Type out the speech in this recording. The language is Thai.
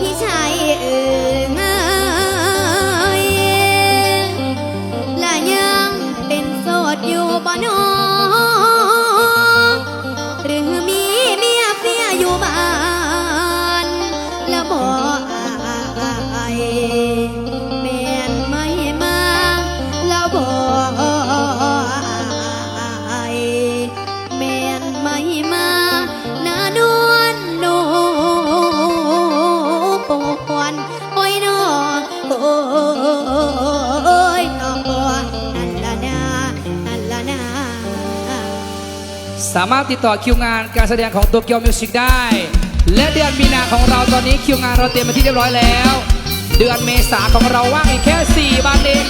พี่ชายเอ่ยและยังเป็นสดอยู่บนหรือมีเมียเสียอยู่บ้านและบอาแม่นไม่มาแล้วบอาแม่นไม่มานาดู สามารถติดต่อคิวงานการแสดงของตัวเกียวมิวสิกได้ และเดือนมีนาของเราตอนนี้คิวงานเราเตรียมมาที่เรียบร้อยแล้ว เดือนเมษาของเราว่างอีกแค่ 4 วันเอง